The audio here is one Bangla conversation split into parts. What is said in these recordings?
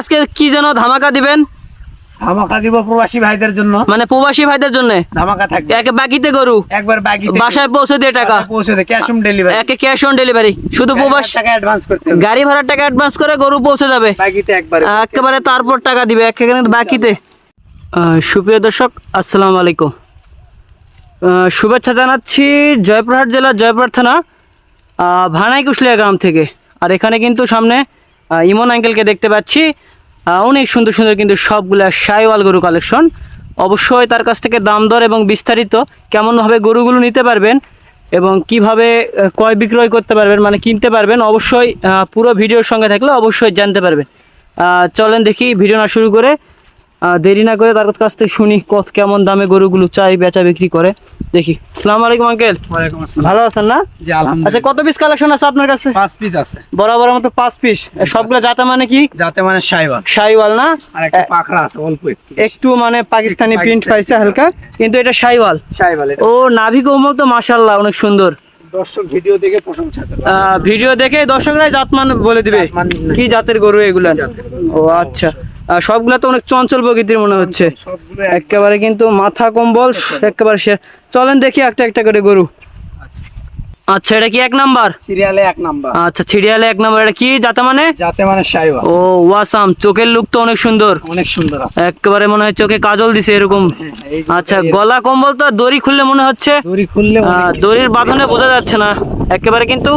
আজকে কি যেন ধামাকা দিবেন? ধামাকা দিব প্রবাসী ভাইদের জন্য। মানে প্রবাসী ভাইদের জন্য? ধামাকা থাকবে। একে বাকিতে গরু? একবার বাসায় পৌঁছে দিয়ে টাকা? পৌঁছে দেয় ক্যাশ অন ডেলিভারি একে ক্যাশ অন ডেলিভারি শুধু প্রবাস টাকা অ্যাডভান্স করতে হবে। গাড়ি ভাড়ার টাকা অ্যাডভান্স করে গরু পৌঁছে যাবে। বাকিতে একবার। একেবারে তারপর টাকা দিবে বাকিতে। সুপ্রিয় দর্শক আসসালামু আলাইকুম। শুভেচ্ছা জানাচ্ছি জয়পুরহাট জেলার জয়পুরহাট থানা আহ, ভানাই কুশলিয়া গ্রাম থেকে। আর এখানে কিন্তু সামনে ইমন আঙ্কেলকে দেখতে পাচ্ছি। অনেক সুন্দর সুন্দর কিন্তু সবগুলা সাইওয়াল গরু কালেকশন। অবশ্যই তার কাছ থেকে দাম দর এবং বিস্তারিত কেমনভাবে গরুগুলো নিতে পারবেন এবং কীভাবে কয় ক্রয় বিক্রয় করতে পারবেন মানে কিনতে পারবেন, অবশ্যই পুরো ভিডিওর সঙ্গে থাকলে অবশ্যই জানতে পারবেন। চলেন দেখি ভিডিও না শুরু করে দেরি না করে তার কাছ থেকে শুনি কত কেমন দামে গরুগুলো চাই বেচা বিক্রি করে। দেখি। আসসালামু আলাইকুম আঙ্কেল ভালো আছেন না? আচ্ছা কত পিস কালেকশন আছে আপনার কাছে? পাঁচ পিস আছে। বরাবর মতো পাঁচ পিস সবগুলো যাতে মানে কি? যাতে মানে সাইবার শাইওয়াল না? আর একটা পাখরা আছে অল্প একটু একটু মানে পাকিস্তানি প্রিন্ট পাইছে হালকা কিন্তু এটা শাইওয়াল সাইবার ও নাভি কোমল তো মাশাল্লাহ অনেক সুন্দর। দর্শক ভিডিও দেখে প্রশংসা ভিডিও দেখে দর্শকরাই জাতমান বলে দিবে। কি জাতের গরু এগুলা? ও আচ্ছা। সবগুলা তো অনেক চঞ্চল প্রকৃতির মনে হচ্ছে। একেবারে কিন্তু মাথা কম্বল একেবারে সে চলেন দেখি একটা একটা করে গরু। আচ্ছা। এটা কি এক নাম্বার? সিরিয়ালে এক নাম্বার। আচ্ছা সিরিয়ালে এক নাম্বার। এটা কি যাতে মানে? যাতে মানে সাইবার ও ওয়াসাম। চোখের লুক তো অনেক সুন্দর। অনেক সুন্দর একেবারে মনে হয় চোখে কাজল দিছে এরকম। আচ্ছা গলা কম্বল তো দড়ি খুললে মনে হচ্ছে। দড়ি খুললে দড়ির বাঁধনে বোঝা যাচ্ছে না। একেবারে কিন্তু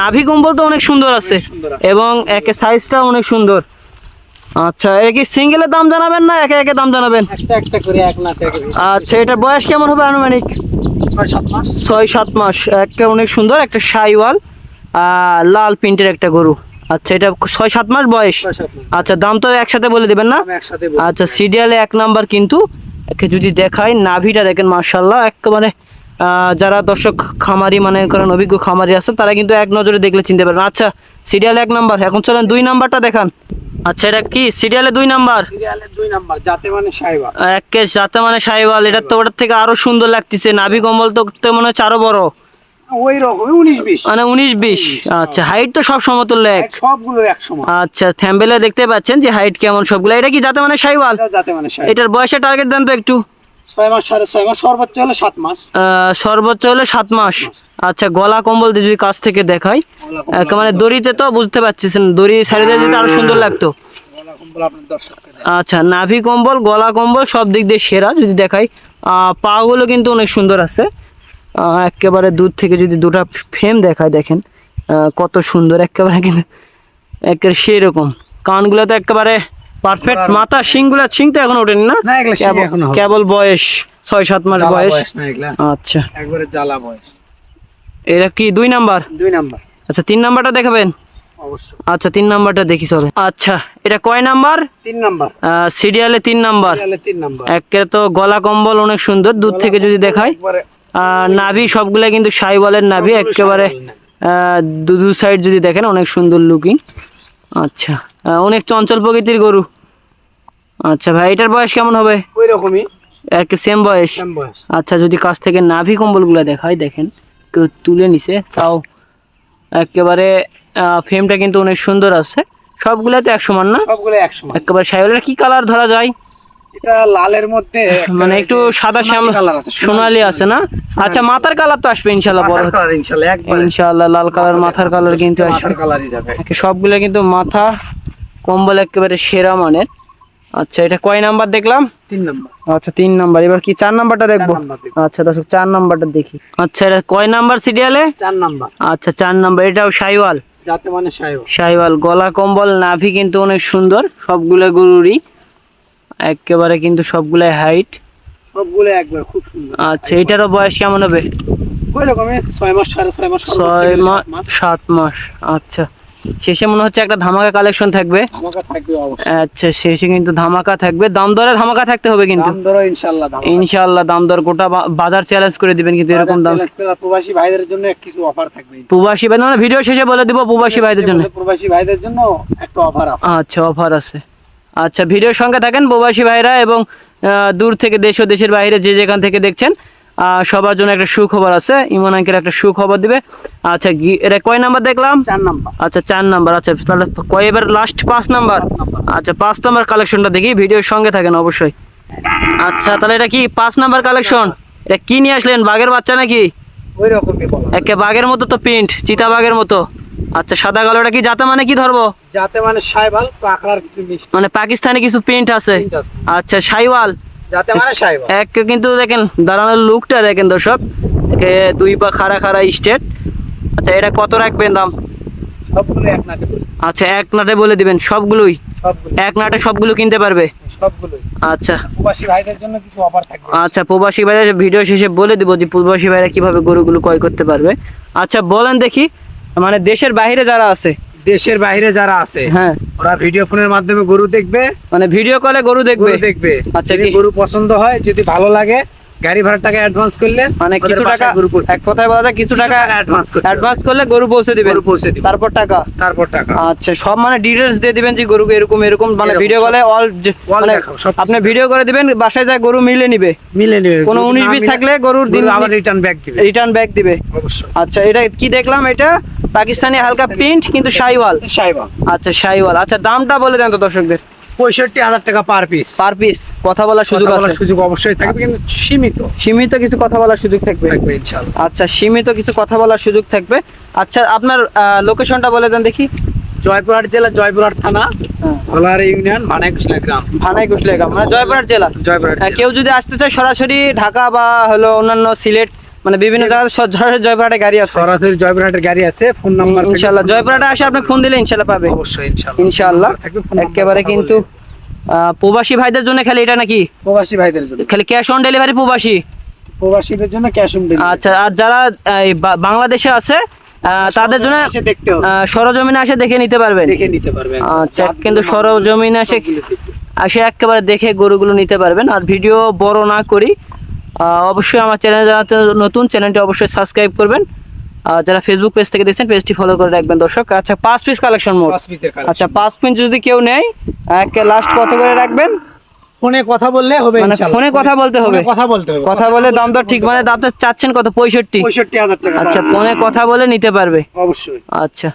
নাভি কম্বল তো অনেক সুন্দর আছে। সুন্দর আছে। এবং একে সাইজটা অনেক সুন্দর। আচ্ছা এ কি সিঙ্গেলের দাম জানাবেন না একে একে দাম জানাবেন? একটা একটা করে এক না আচ্ছা এটার বয়স কেমন হবে আনুমানিক? ছয় সাত মাস। একটা অনেক সুন্দর একটা সাইওয়াল লাল প্রিন্টের একটা গরু। আচ্ছা এটা ছয় সাত মাস বয়স? আচ্ছা দাম তো একসাথে বলে দেবেন না। আচ্ছা সিরিয়ালে এক নাম্বার কিন্তু একে যদি দেখাই নাভিটা দেখেন মার্শাল্লাহ একেবারে যারা দর্শক খামারি মানে করেন অভিজ্ঞ খামারি আছে তারা কিন্তু এক নজরে দেখলে চিনতে পারবেন। আচ্ছা সিরিয়ালে এক নাম্বার। এখন চলেন দুই নাম্বারটা দেখান। আচ্ছা এটা কি? সিরিয়ালে দুই নাম্বার? দুই মানে এক যাতে মানে এটা তো ওটার থেকে আরও সুন্দর লাগতেছে। নাভি কম্বল তো মনে হচ্ছে আরও বড়। ওই রকমই উনিশ বিশ। মানে উনিশ বিশ। আচ্ছা হাইট তো সব সমতুল্য এক। সবগুলো এক সমান। আচ্ছা থ্যাম্বেলে দেখতে পাচ্ছেন যে হাইট কেমন সবগুলো। এটা কি যাতে মানে সাইওয়াল এটাও মানে এটার বয়সের টার্গেট দেন তো একটু। ছয় মাস সাড়ে ছয় মাস সর্বোচ্চ হলে সাত মাস। সর্বোচ্চ হলে সাত মাস। আচ্ছা গলা কম্বল দিয়ে যদি কাছ থেকে দেখাই মানে দড়িতে তো বুঝতে পারছিস দড়ি সাইডে দিয়ে দিতে আরও সুন্দর লাগতো। আচ্ছা নাভি কম্বল গলা কম্বল সব দিক দিয়ে সেরা যদি দেখাই। পাগুলো কিন্তু অনেক সুন্দর আছে। একেবারে দূর থেকে যদি দুটা ফ্রেম দেখায় দেখেন কত সুন্দর একেবারে কিন্তু একেবারে সেই রকম কানগুলো তো একেবারে পারফেক্ট মাথা শিংগুলো শিং তো এখন ওঠেনি না? কেবল- বয়স ছয় সাত মাস বয়স? আচ্ছা। একবারে জ্বালা বয়স। এটা কি দুই নাম্বার? দুই নাম্বার। আচ্ছা তিন নাম্বারটা দেখাবেন? আচ্ছা তিন নাম্বারটা দেখি চলে আচ্ছা এটা কয় নাম্বার? তিন নাম্বার। সিরিয়ালে তিন নাম্বার। একে তো গলা কম্বল অনেক সুন্দর দূর থেকে যদি আর নাভি সবগুলা কিন্তু সাইওয়ালের নাভি একেবারে দু দু সাইড যদি দেখেন অনেক সুন্দর লুকিং আচ্ছা। অনেক চঞ্চল প্রকৃতির গরু। আচ্ছা ভাই এটার বয়স কেমন হবে? ওই রকমই একে সেম বয়স? আচ্ছা যদি কাছ থেকে নাভি কম্বলগুলো দেখায় দেখেন কেউ তুলে নিছে তাও একেবারে ফ্রেমটা কিন্তু অনেক সুন্দর আছে। সবগুলা তো এক সমান না? সবগুলো এক সমান একেবারে সাইওয়ালের কি কালার ধরা যায়? এটা লালের মধ্যে মানে একটু সাদা সোনালী শ্যাম কালার আছে সোনালি আছে না? আচ্ছা মাথার কালার তো আসবে বড় ইনশাআল্লাহ লাল কালার মাথার কালার কিন্তু আসবে। কালারই যাবে। সবগুলো কিন্তু মাথা কম্বল একেবারে সেরা মানের। আচ্ছা এটা কয় নাম্বার দেখলাম? তিন নাম্বার। আচ্ছা তিন নাম্বার। এবার কি চার নাম্বারটা দেখব? আচ্ছা দর্শক চার নাম্বারটা দেখি। আচ্ছা এটা কয় নাম্বার সিরিয়ালে? চার নাম্বার। আচ্ছা চার নাম্বার। এটাও সাইওয়াল। যাতে মানে সাইওয়াল। গলা কম্বল নাভি কিন্তু অনেক সুন্দর। সবগুলো গরুরই। একেবারে কিন্তু সবগুলাই হাইট সবগুলো একবার খুব সুন্দর। আচ্ছা এটারও বয়স কেমন হবে? ওই রকমই ছয় মাস সাড়ে ছয় মাস ছয় মাস। সাত মাস আচ্ছা। শেষে মনে হচ্ছে একটা ধামাকা কালেকশন থাকবে। থাকবে আচ্ছা শেষে কিন্তু ধামাকা থাকবে। দাম দরে ধামাকা থাকতে হবে কিন্তু। ইনশাআল্লাহ দাম ইনশাআল্লাহ দাম দর গোটা বাজার চ্যালেঞ্জ করে দিবেন কিন্তু এরকম দাম। চ্যালেঞ্জ করে প্রবাসী ভাইদের জন্য কিছু অফার থাকবে প্রবাসী ভাই মানে ভিডিও শেষে বলে দিব প্রবাসী ভাইদের জন্য। প্রবাসী ভাইদের জন্য একটা অফার আছে। আচ্ছা অফার আছে। আচ্ছা ভিডিওর সঙ্গে থাকেন প্রবাসী ভাইরা এবং দূর থেকে দেশ ও দেশের বাইরে যে যেখান থেকে দেখছেন সবার জন্য একটা সুখবর আছে ইমন আঙ্কের একটা সুখবর দিবে। আচ্ছা এটা কয় নাম্বার দেখলাম? চার নাম্বার। আচ্ছা চার নাম্বার আচ্ছা তাহলে কয় এবার লাস্ট পাঁচ নাম্বার। আচ্ছা পাঁচ নাম্বার কালেকশনটা দেখি ভিডিওর সঙ্গে থাকেন অবশ্যই। আচ্ছা তাহলে এটা কি পাঁচ নাম্বার কালেকশন এটা কি নিয়ে আসলেন বাঘের বাচ্চা নাকি? ওই রকমই একে বাঘের মতো তো প্রিন্ট চিতা বাঘের মতো। আচ্ছা সাদা কালোটা কি যাতে মানে কি ধরবো? যাতে মানে সাইবাল কাঁকড়ার কিছু মিষ্টি। মানে পাকিস্তানি কিছু প্রিন্ট আছে? আচ্ছা সাইওয়াল? যাতে মানে সাইবাল। এক কিন্তু দেখেন দাঁড়ানোর লুকটা দেখেন দর্শক। একে দুই পা খাড়া খাড়া স্টেট। আচ্ছা এটা কত রাখবেন দাম? সবগুলো এক নাটে আচ্ছা এক নাটে বলে দিবেন সবগুলোই? সবগুলো এক নাটে সবগুলো কিনতে পারবে? সবগুলোই। আচ্ছা। প্রবাসী ভাইদের জন্য কিছু অফার থাকবে। আচ্ছা প্রবাসী ভাইরা ভিডিও শেষে বলে দিব যে প্রবাসী ভাইরা কীভাবে গরুগুলো ক্রয় করতে পারবে। আচ্ছা বলেন দেখি। মানে দেশের বাইরে যারা আছে। দেশের বাইরে যারা আছে হ্যাঁ। ওরা ভিডিও ফোনের মাধ্যমে গরু দেখবে। মানে ভিডিও কলে গরু দেখবে। দেখবে। আচ্ছা, গরু পছন্দ হয় যদি ভালো লাগে গাড়ি ভাড়ার টাকা অ্যাডভান্স করলে মানে কিছু টাকা বাসায় গরু এক কথায় বলা যায় কিছু টাকা অ্যাডভান্স অ্যাডভান্স করলে গরু পৌঁছে দিবেন। গরু পৌঁছে দিবে তারপর টাকা? তারপর টাকা। আচ্ছা সব মানে ডিটেলস দিয়ে দিবেন যে গরু এরকম এরকম মানে ভিডিও কলে অল মানে আপনি ভিডিও করে দিবেন বাসায় যায় গরু মিলে নিবে। মিলে নেবে কোনো থাকলে গরুর দিন আবার রিটার্ন ব্যাক দিবে। রিটার্ন ব্যাক দিবে। অবশ্যই। আচ্ছা এটা কি দেখলাম এটা? পাকিস্তানি হালকা প্রিন্ট কিন্তু শাইওয়াল আচ্ছা শাইওয়াল আচ্ছা দামটা বলে দেন তো দর্শকদের। পঁয়ষট্টি হাজার টাকা পার পিস পার পিস কথা বলার সুযোগ আছে। সুযোগ অবশ্যই থাকবে কিন্তু সীমিত। সীমিত কিছু কথা বলার সুযোগ থাকবে? আচ্ছা সীমিত কিছু কথা বলার সুযোগ থাকবে। আচ্ছা আপনার লোকেশনটা বলে দেন দেখি। জয়পুরহাট জেলা জয়পুরহাট থানা হ্যাঁ। ভোলার ইউনিয়ন মানাইকুশলা গ্রাম। ভানাই কুশলেগা মানে জয়পুরহাট জেলা। জয়পুরহাট কেউ যদি আসতে চায় সরাসরি ঢাকা বা হলো অন্যান্য সিলেট মানে বিভিন্ন জায়গায় জয়পুরহাটে গাড়ি আছে। সরাসরি জয়পুরহাটের গাড়ি আছে ফোন নাম্বার জয়পুরহাটে আসে আপনি ফোন দিলে পাবে। অবশ্যই ইনশাআল্লাহ। ইনশাআল্লাহ একেবারে কিন্তু প্রবাসী ভাইদের জন্য খালি এটা নাকি? প্রবাসী ভাইদের জন্য। খালি ক্যাশ অন ডেলিভারি প্রবাসী? প্রবাসীদের জন্য ক্যাশ অন ডেলিভারি আচ্ছা আর যারা বাংলাদেশে আছে তাদের জন্য সরজমিনে আসে দেখে নিতে পারবেন। দেখে নিতে পারবেন। আচ্ছা কিন্তু সরজমিনে এসে আসে একেবারে দেখে গরুগুলো নিতে পারবেন। আর ভিডিও বড় না করি অবশ্যই আমার চ্যানেল জানাতে নতুন চ্যানেলটি অবশ্যই সাবস্ক্রাইব করবেন। আর যারা ফেসবুক পেজ থেকে দেখছেন পেজটি ফলো করে রাখবেন দর্শক। আচ্ছা পাঁচ পিস কালেকশন মোট। আচ্ছা পাঁচ পিস যদি কেউ নেয় একে লাস্ট কত করে রাখবেন? ফোনে কথা বললে হবে মানে ইনশাআল্লাহ। ফোনে কথা বলতে হবে? কথা বলতে হবে। কথা বলে দাম দর ঠিক মানে দামটা চাচ্ছেন কত? পঁয়ষট্টি। পঁয়ষট্টি হাজার টাকা। আচ্ছা ফোনে কথা বলে নিতে পারবে। অবশ্যই। আচ্ছা।